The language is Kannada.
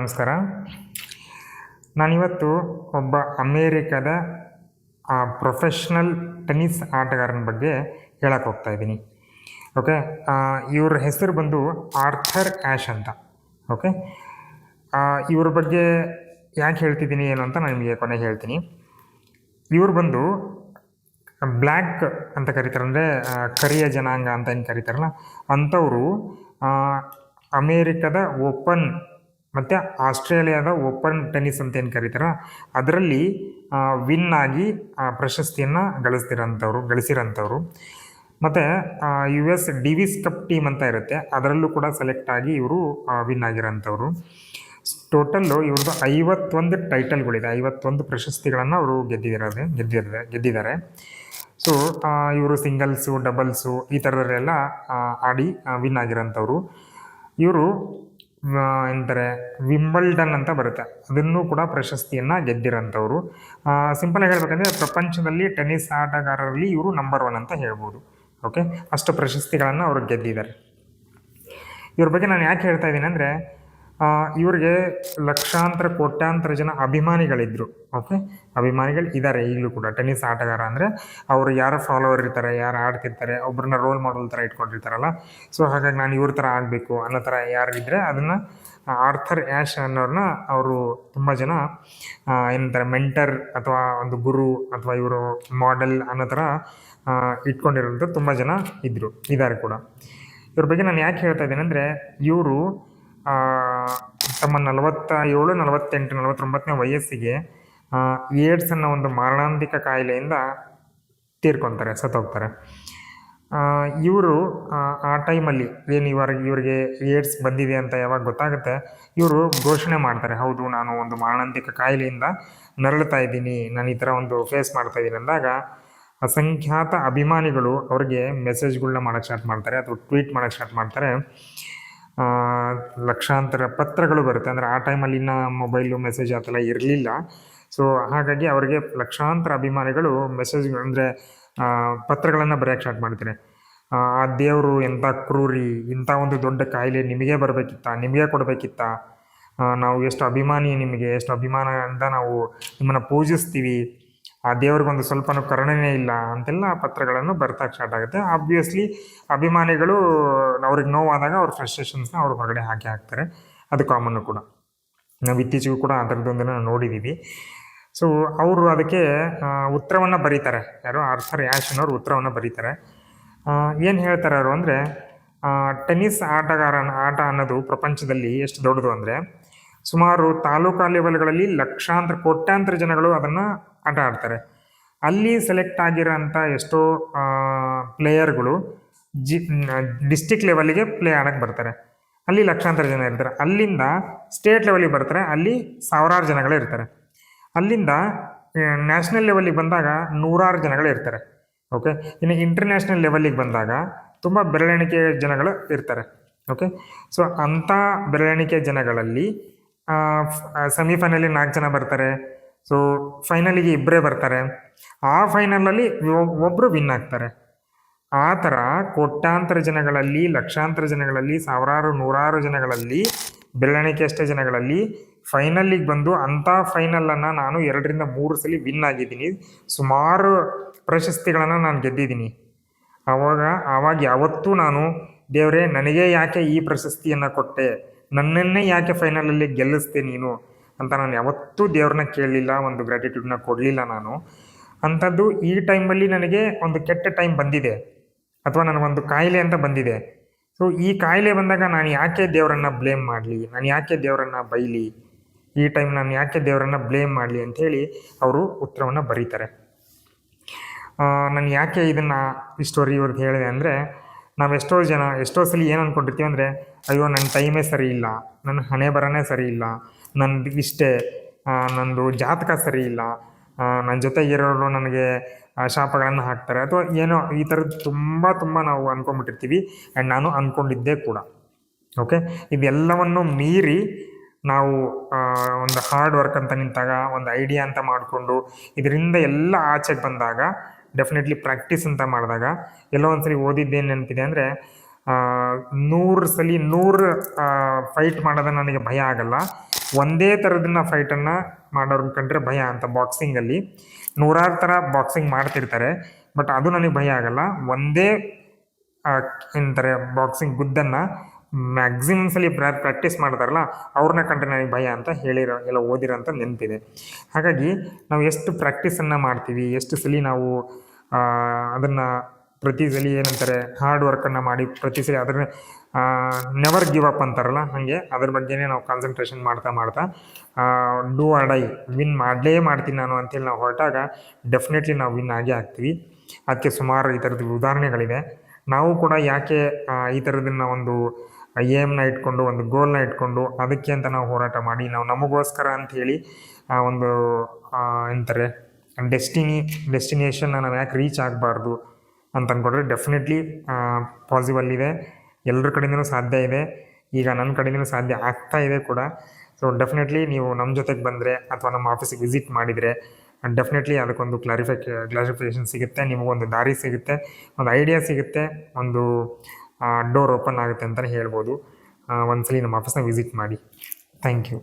ನಮಸ್ಕಾರ. ನಾನಿವತ್ತು ಒಬ್ಬ ಅಮೇರಿಕದ ಪ್ರೊಫೆಷ್ನಲ್ ಟೆನ್ನಿಸ್ ಆಟಗಾರನ ಬಗ್ಗೆ ಹೇಳಕ್ಕೆ ಹೋಗ್ತಾ ಇದ್ದೀನಿ. ಓಕೆ ಇವ್ರ ಹೆಸರು ಬಂದು ಆರ್ಥರ್ ಆ್ಯಶ್ ಅಂತ. ಓಕೆ ಇವ್ರ ಬಗ್ಗೆ ಯಾಕೆ ಹೇಳ್ತಿದ್ದೀನಿ ಏನು ಅಂತ ನಾನು ನಿಮಗೆ ಕೊನೆಗೆ ಹೇಳ್ತೀನಿ. ಇವ್ರು ಬಂದು ಬ್ಲ್ಯಾಕ್ ಅಂತ ಕರೀತಾರೆ, ಅಂದರೆ ಕರಿಯ ಜನಾಂಗ ಅಂತ ಏನು ಕರೀತಾರಲ್ಲ, ಅಂಥವರು ಅಮೇರಿಕದ ಓಪನ್ ಮತ್ತು ಆಸ್ಟ್ರೇಲಿಯಾದ ಓಪನ್ ಟೆನ್ನಿಸ್ ಅಂತ ಏನು ಕರೀತಾರ ಅದರಲ್ಲಿ ವಿನ್ ಆಗಿ ಪ್ರಶಸ್ತಿಯನ್ನು ಗಳಿಸ್ತಿರೋಂಥವ್ರು ಗಳಿಸಿರೋಂಥವ್ರು ಮತ್ತು U S Davis cup team ಅಂತ ಇರುತ್ತೆ. ಅದರಲ್ಲೂ ಕೂಡ ಸೆಲೆಕ್ಟ್ ಆಗಿ ಇವರು ವಿನ್ ಆಗಿರೋಂಥವ್ರು ಟೋಟಲ್ಲು ಇವ್ರದ್ದು ಐವತ್ತೊಂದು ಟೈಟಲ್ಗಳಿದೆ. ಐವತ್ತೊಂದು ಪ್ರಶಸ್ತಿಗಳನ್ನು ಅವರು ಗೆದ್ದಿರೋದು ಗೆದ್ದಿದ್ದಾರೆ. ಗೆದ್ದಿದ್ದಾರೆ ಸೊ ಇವರು ಸಿಂಗಲ್ಸು, ಡಬಲ್ಸು ಈ ಥರದಲ್ಲೆಲ್ಲ ಆಡಿ ವಿನ್ ಆಗಿರೋಂಥವ್ರು ಇವರು ಎಂತಾರೆ ವಿಂಬಲ್ಡನ್ ಅಂತ ಬರುತ್ತೆ. ಅದನ್ನು ಕೂಡ ಪ್ರಶಸ್ತಿಯನ್ನು ಗೆದ್ದಿರೋಂಥವ್ರು. ಸಿಂಪಲಾಗಿ ಹೇಳಬೇಕಂದ್ರೆ ಪ್ರಪಂಚದಲ್ಲಿ ಟೆನ್ನಿಸ್ ಆಟಗಾರರಲ್ಲಿ ಇವರು ನಂಬರ್ ಒನ್ ಅಂತ ಹೇಳ್ಬೋದು. ಓಕೆ ಅಷ್ಟು ಪ್ರಶಸ್ತಿಗಳನ್ನು ಅವರು ಗೆದ್ದಿದ್ದಾರೆ. ಇವ್ರ ಬಗ್ಗೆ ನಾನು ಯಾಕೆ ಹೇಳ್ತಾ ಇದ್ದೀನಿ ಅಂದರೆ ಇವ್ರಿಗೆ ಲಕ್ಷಾಂತರ, ಕೋಟ್ಯಾಂತರ ಜನ ಅಭಿಮಾನಿಗಳಿದ್ರು. ಓಕೆ ಅಭಿಮಾನಿಗಳು ಇದ್ದಾರೆ ಈಗಲೂ ಕೂಡ. ಟೆನ್ನಿಸ್ ಆಟಗಾರ ಅಂದರೆ ಅವರು ಯಾರು ಫಾಲೋವರ್ ಇರ್ತಾರೆ, ಯಾರು ಆಡ್ತಿರ್ತಾರೆ ಒಬ್ಬರನ್ನ ರೋಲ್ ಮಾಡಲ್ ಥರ ಇಟ್ಕೊಂಡಿರ್ತಾರಲ್ಲ. ಸೊ ಹಾಗಾಗಿ ನಾನು ಇವ್ರ ಥರ ಆಗಬೇಕು ಅನ್ನೋ ಥರ ಯಾರು ಇದ್ದರೆ ಅದನ್ನು ಆರ್ಥರ್ ಆ್ಯಶ್ ಅನ್ನೋರನ್ನ ಅವರು ತುಂಬ ಜನ ಏನಂತಾರೆ ಮೆಂಟರ್ ಅಥವಾ ಒಂದು ಗುರು ಅಥವಾ ಇವರು ಮಾಡೆಲ್ ಅನ್ನೋ ಥರ ಇಟ್ಕೊಂಡಿರೋಂಥ ತುಂಬ ಜನ ಇದ್ದರು ಇದ್ದಾರೆ ಕೂಡ. ಇವ್ರ ಬಗ್ಗೆ ನಾನು ಯಾಕೆ ಹೇಳ್ತಾ ಇದ್ದೀನಿ ಅಂದರೆ ಇವರು ತಮ್ಮ ನಲವತ್ತ ಏಳು ನಲವತ್ತೆಂಟು, ನಲವತ್ತೊಂಬತ್ತನೇ ವಯಸ್ಸಿಗೆ ಏಡ್ಸ್ ಅನ್ನೋ ಒಂದು ಮಾರಣಾಂತಿಕ ಕಾಯಿಲೆಯಿಂದ ತೀರ್ಕೊತಾರೆ, ಸತ್ತೋಗ್ತಾರೆ. ಇವರು, ಆ ಟೈಮಲ್ಲಿ ಏನು ಇವಾಗ, ಇವರಿಗೆ ಏಡ್ಸ್ ಬಂದಿದೆ ಅಂತ ಯಾವಾಗ ಗೊತ್ತಾಗುತ್ತೆ, ಇವರು ಘೋಷಣೆ ಮಾಡ್ತಾರೆ, ಹೌದು, ನಾನು ಒಂದು ಮಾರಣಾಂತಿಕ ಕಾಯಿಲೆಯಿಂದ ನರಳುತ್ತಾ ಇದ್ದೀನಿ, ನಾನು ಈ ಥರ ಒಂದು ಫೇಸ್ ಮಾಡ್ತಾ ಇದ್ದೀನಿ ಅಂದಾಗ, ಅಸಂಖ್ಯಾತ ಅಭಿಮಾನಿಗಳು ಅವ್ರಿಗೆ ಮೆಸೇಜ್ಗಳನ್ನ ಮಾಡೋಕ್ಕೆ ಸ್ಟಾರ್ಟ್ ಮಾಡ್ತಾರೆ, ಅಥವಾ ಟ್ವೀಟ್ ಮಾಡೋಕ್ಕೆ ಸ್ಟಾರ್ಟ್ ಮಾಡ್ತಾರೆ. ಲಕ್ಷಾಂತರ ಪತ್ರಗಳು ಬರುತ್ತೆ. ಅಂದರೆ ಆ ಟೈಮಲ್ಲಿ ಇನ್ನು ಮೊಬೈಲು ಮೆಸೇಜ್ ಆ ಥರ ಇರಲಿಲ್ಲ. ಸೊ ಹಾಗಾಗಿ ಅವರಿಗೆ ಲಕ್ಷಾಂತರ ಅಭಿಮಾನಿಗಳು ಮೆಸೇಜ್ ಅಂದರೆ ಪತ್ರಗಳನ್ನು ಬರೆಯೋಕ್ಕೆ ಸ್ಟಾರ್ಟ್ ಮಾಡ್ತಾರೆ ಆ ದೇವರು ಎಂಥ ಕ್ರೂರಿ, ಇಂಥ ಒಂದು ದೊಡ್ಡ ಕಾಯಿಲೆ ನಿಮಗೆ ಬರಬೇಕಿತ್ತ, ನಿಮಗೆ ಕೊಡಬೇಕಿತ್ತ? ನಾವು ಎಷ್ಟು ಅಭಿಮಾನಿ ನಿಮಗೆ, ಎಷ್ಟು ಅಭಿಮಾನದಿಂದ ನಾವು ನಿಮ್ಮನ್ನು ಪೂಜಿಸ್ತೀವಿ. ಆ ದೇವ್ರಿಗೊಂದು ಸ್ವಲ್ಪನೂ ಕರುಣೆನೇ ಇಲ್ಲ ಅಂತೆಲ್ಲ ಪತ್ರಗಳನ್ನು ಬರ್ತಾ ಸ್ಟಾರ್ಟ್ ಆಗುತ್ತೆ. ಆಬ್ವಿಯಸ್ಲಿ ಅಭಿಮಾನಿಗಳು ಅವ್ರಿಗೆ ನೋವಾದಾಗ ಅವ್ರ ಫ್ರಸ್ಟ್ರೇಷನ್ಸ್ನ ಅವ್ರ ಹೊರಗಡೆ ಹಾಕಿ ಹಾಕ್ತಾರೆ. ಅದು ಕಾಮನ್ನು ಕೂಡ. ನಾವು ಇತ್ತೀಚೆಗೂ ಕೂಡ ಆ ಥರದ್ದೊಂದನ್ನು ನೋಡಿದ್ದೀವಿ ಸೊ ಅವರು ಅದಕ್ಕೆ ಉತ್ತರವನ್ನು ಬರೀತಾರೆ. ಯಾರು? ಆರ್ಥರ್ ಯಾಶನ್ ಅವರು ಉತ್ತರವನ್ನು ಬರೀತಾರೆ. ಏನು ಹೇಳ್ತಾರೆ ಅವರು ಅಂದರೆ ಟೆನ್ನಿಸ್ ಆಟಗಾರ ಆಟ ಅನ್ನೋದು ಪ್ರಪಂಚದಲ್ಲಿ ಎಷ್ಟು ದೊಡ್ಡದು ಅಂದರೆ ಸುಮಾರು ತಾಲೂಕಾ ಲೆವೆಲ್ಗಳಲ್ಲಿ ಲಕ್ಷಾಂತರ, ಕೋಟ್ಯಾಂತರ ಜನಗಳು ಅದನ್ನು ಆಟ ಆಡ್ತಾರೆ. ಅಲ್ಲಿ ಸೆಲೆಕ್ಟ್ ಆಗಿರೋಂಥ ಎಷ್ಟೋ ಪ್ಲೇಯರ್ಗಳು ಜಿ ಡಿಸ್ಟಿಕ್ ಲೆವೆಲಿಗೆ ಪ್ಲೇ ಆಡೋಕ್ಕೆ ಬರ್ತಾರೆ. ಅಲ್ಲಿ ಲಕ್ಷಾಂತರ ಜನ ಇರ್ತಾರೆ. ಅಲ್ಲಿಂದ ಸ್ಟೇಟ್ ಲೆವೆಲಿಗೆ ಬರ್ತಾರೆ. ಅಲ್ಲಿ ಸಾವಿರಾರು ಜನಗಳೇ ಇರ್ತಾರೆ. ಅಲ್ಲಿಂದ ನ್ಯಾಷನಲ್ ಲೆವೆಲಿಗೆ ಬಂದಾಗ ನೂರಾರು ಜನಗಳು ಇರ್ತಾರೆ. ಓಕೆ? ಇನ್ನು ಇಂಟರ್ನ್ಯಾಷನಲ್ ಲೆವೆಲಿಗೆ ಬಂದಾಗ ತುಂಬ ಬೆರಳೆಣಿಕೆ ಜನಗಳು ಇರ್ತಾರೆ. ಓಕೆ? ಸೊ, ಅಂಥ ಬೆರಳೆಣಿಕೆ ಜನಗಳಲ್ಲಿ ಸೆಮಿಫೈನಲಿಗೆ ನಾಲ್ಕು ಜನ ಬರ್ತಾರೆ. ಸೊ ಫೈನಲಿಗೆ ಇಬ್ಬರೇ ಬರ್ತಾರೆ. ಆ ಫೈನಲಲ್ಲಿ ಒಬ್ಬರು ವಿನ್ ಆಗ್ತಾರೆ. ಆ ಥರ ಕೋಟ್ಯಾಂತರ ಜನಗಳಲ್ಲಿ, ಲಕ್ಷಾಂತರ ಜನಗಳಲ್ಲಿ, ಸಾವಿರಾರು, ನೂರಾರು ಜನಗಳಲ್ಲಿ ಬೆರಳೆಣಿಕೆ ಅಷ್ಟೇ ಜನಗಳಲ್ಲಿ ಫೈನಲ್ಲಿಗೆ ಬಂದು ಅಂಥ ಫೈನಲನ್ನು ನಾನು ಎರಡರಿಂದ ಮೂರು ಸಲ ವಿನ್ ಆಗಿದ್ದೀನಿ. ಸುಮಾರು ಪ್ರಶಸ್ತಿಗಳನ್ನು ನಾನು ಗೆದ್ದಿದ್ದೀನಿ. ಆವಾಗ ಆವಾಗ ಯಾವತ್ತೂ ನಾನು, ದೇವರೇ, ನನಗೆ ಯಾಕೆ ಈ ಪ್ರಶಸ್ತಿಯನ್ನು ಕೊಟ್ಟೆ? ನನ್ನನ್ನೇ ಯಾಕೆ ಫೈನಲಲ್ಲಿ ಗೆಲ್ಲಿಸ್ತೆ ನೀನು ಅಂತ ನಾನು ಯಾವತ್ತೂ ದೇವ್ರನ್ನ ಕೇಳಲಿಲ್ಲ, ಒಂದು ಗ್ರ್ಯಾಟಿಟ್ಯೂಡ್ನ ಕೊಡಲಿಲ್ಲ ನಾನು. ಅಂಥದ್ದು ಈ ಟೈಮಲ್ಲಿ ನನಗೆ ಒಂದು ಕೆಟ್ಟ ಟೈಮ್ ಬಂದಿದೆ. ಅಥವಾ ನನಗೊಂದು ಕಾಯಿಲೆ ಅಂತ ಬಂದಿದೆ. ಸೊ ಈ ಕಾಯಿಲೆ ಬಂದಾಗ ನಾನು ಯಾಕೆ ದೇವರನ್ನು ಬ್ಲೇಮ್ ಮಾಡಲಿ? ನಾನು ಯಾಕೆ ದೇವರನ್ನು ಬೈಲಿ? ಈ ಟೈಮ್ ನಾನು ಯಾಕೆ ದೇವರನ್ನು ಬ್ಲೇಮ್ ಮಾಡಲಿ ಅಂಥೇಳಿ ಅವರು ಉತ್ತರವನ್ನು ಬರೀತಾರೆ. ನಾನು ಯಾಕೆ ಇದನ್ನು ಈ ಸ್ಟೋರಿ ಇವ್ರದ್ದು ಹೇಳಿದೆ ಅಂದರೆ ನಾವು ಎಷ್ಟೋ ಜನ, ಎಷ್ಟೋ ಸಲ ಏನು ಅಂದ್ಕೊಂಡಿರ್ತೀವಿ ಅಂದರೆ ಅಯ್ಯೋ ನನ್ನ ಟೈಮೇ ಸರಿ ಇಲ್ಲ. ನನ್ನ ಹಣೆ ಬರನೇ ಸರಿ ಇಲ್ಲ. ನಂದು ಇಷ್ಟೇ ನನ್ನದು ನಂದು ಜಾತಕ ಸರಿ ಇಲ್ಲ. ನನ್ನ ಜೊತೆ ಇರೋರು ನನಗೆ ಶಾಪಗಳನ್ನು ಹಾಕ್ತಾರೆ. ಅಥವಾ ಏನೋ ಈ ಥರದ್ದು ತುಂಬ ತುಂಬ ನಾವು ಅಂದ್ಕೊಂಡ್ಬಿಟ್ಟಿರ್ತೀವಿ ಆ್ಯಂಡ್ ನಾನು ಅಂದ್ಕೊಂಡಿದ್ದೆ ಕೂಡ. ಓಕೆ ಇದೆಲ್ಲವನ್ನು ಮೀರಿ ನಾವು ಒಂದು ಹಾರ್ಡ್ ವರ್ಕ್ ಅಂತ ನಿಂತಾಗ, ಒಂದು ಐಡಿಯಾ ಅಂತ ಮಾಡಿಕೊಂಡು, ಇದರಿಂದ ಎಲ್ಲ ಆಚೆಗೆ ಬಂದಾಗ ಡೆಫಿನೆಟ್ಲಿ ಪ್ರಾಕ್ಟೀಸ್ ಅಂತ ಮಾಡಿದಾಗ, ಎಲ್ಲೋ ಒಂದ್ಸರಿ ಓದಿದ್ದೇನು ನೆನಪಿದೆ ಅಂದರೆ ನೂರು ಸಲ ನೂರು ಫೈಟ್ ಮಾಡೋದು ನನಗೆ ಭಯ ಆಗಲ್ಲ. ಒಂದೇ ಥರದನ್ನ ಫೈಟನ್ನು ಮಾಡೋರು ಕಂಡ್ರೆ ಭಯ ಅಂತ ಬಾಕ್ಸಿಂಗಲ್ಲಿ ನೂರಾರು ಥರ ಬಾಕ್ಸಿಂಗ್ ಮಾಡ್ತಿರ್ತಾರೆ ಬಟ್ ಅದು ನನಗೆ ಭಯ ಆಗಲ್ಲ. ಒಂದೇ ಏನಂತಾರೆ ಬಾಕ್ಸಿಂಗ್ ಗುದ್ದನ್ನು ಮ್ಯಾಕ್ಸಿಮಮ್ ಸಲ ಪ್ರಾಕ್ಟೀಸ್ ಮಾಡ್ತಾರಲ್ಲ ಅವ್ರನ್ನ ಕಂಡ್ರೆ ನನಗೆ ಭಯ ಅಂತ ಹೇಳಿರೋ, ಎಲ್ಲ ಓದಿರೋ ಅಂತ ನೆನಪಿದೆ. ಹಾಗಾಗಿ ನಾವು ಎಷ್ಟು ಪ್ರಾಕ್ಟೀಸನ್ನು ಮಾಡ್ತೀವಿ, ಎಷ್ಟು ಸಲ ನಾವು ಅದನ್ನು ಪ್ರತಿ ಸಲ ಏನಂತಾರೆ ಹಾರ್ಡ್ ವರ್ಕನ್ನು ಮಾಡಿ ಪ್ರತಿ ಸಲ ಅದನ್ನ ನೆವರ್ ಗಿವ್ ಅಪ್ ಅಂತಾರಲ್ಲ ಹಾಗೆ, ಅದ್ರ ಬಗ್ಗೆನೇ ನಾವು ಕಾನ್ಸಂಟ್ರೇಷನ್ ಮಾಡ್ತಾ ಮಾಡ್ತಾ ಡೂ ಆರ್ ಐ ವಿನ್ ಮಾಡಲೇ ಮಾಡ್ತೀನಿ ನಾನು ಅಂತೇಳಿ ನಾವು ಹೊರಟಾಗ ಡೆಫಿನೆಟ್ಲಿ ನಾವು ವಿನ್ ಆಗೇ ಆಗ್ತೀವಿ. ಅದಕ್ಕೆ ಸುಮಾರು ಈ ಥರದ ಉದಾಹರಣೆಗಳಿವೆ. ನಾವು ಕೂಡ ಯಾಕೆ ಈ ಥರದನ್ನ ಒಂದು ಏಮ್ನ ಇಟ್ಕೊಂಡು, ಒಂದು ಗೋಲ್ನ ಇಟ್ಕೊಂಡು ಅದಕ್ಕೆ ಅಂತ ನಾವು ಹೋರಾಟ ಮಾಡಿ, ನಾವು ನಮಗೋಸ್ಕರ ಅಂಥೇಳಿ ಒಂದು ಎಂತಾರೆ ಡೆಸ್ಟಿನಿ ಡೆಸ್ಟಿನೇಷನ್ನ ನಾವು ಯಾಕೆ ರೀಚ್ ಆಗಬಾರ್ದು ಅಂತ ಅಂದ್ಕೊಂಡ್ರೆ ಡೆಫಿನೆಟ್ಲಿ ಪಾಸಿಬಲ್ ಇದೆ. ಎಲ್ಲರ ಕಡೆಯಿಂದಲೂ ಸಾಧ್ಯ ಇದೆ. ಈಗ ನನ್ನ ಕಡೆಯಿಂದ ಸಾಧ್ಯ ಆಗ್ತಾ ಇದೆ ಕೂಡ. ಸೊ ಡೆಫಿನೆಟ್ಲಿ ನೀವು ನಮ್ಮ ಜೊತೆಗೆ ಬಂದರೆ ಅಥವಾ ನಮ್ಮ ಆಫೀಸಿಗೆ ವಿಸಿಟ್ ಮಾಡಿದರೆ ಡೆಫಿನೆಟ್ಲಿ ಅದಕ್ಕೊಂದು ಕ್ಲಾರಿಫೈ ಕ್ಲಾರಿಫಿಕೇಷನ್ ಸಿಗುತ್ತೆ. ನಿಮಗೊಂದು ದಾರಿ ಸಿಗುತ್ತೆ. ಒಂದು ಐಡಿಯಾ ಸಿಗುತ್ತೆ. ಒಂದು ಡೋರ್ ಓಪನ್ ಆಗುತ್ತೆ ಅಂತಲೇ ಹೇಳ್ಬೋದು. ಒಂದ್ಸಲಿ ನಮ್ಮ ಆಫೀಸ್ನ ವಿಸಿಟ್ ಮಾಡಿ. Thank you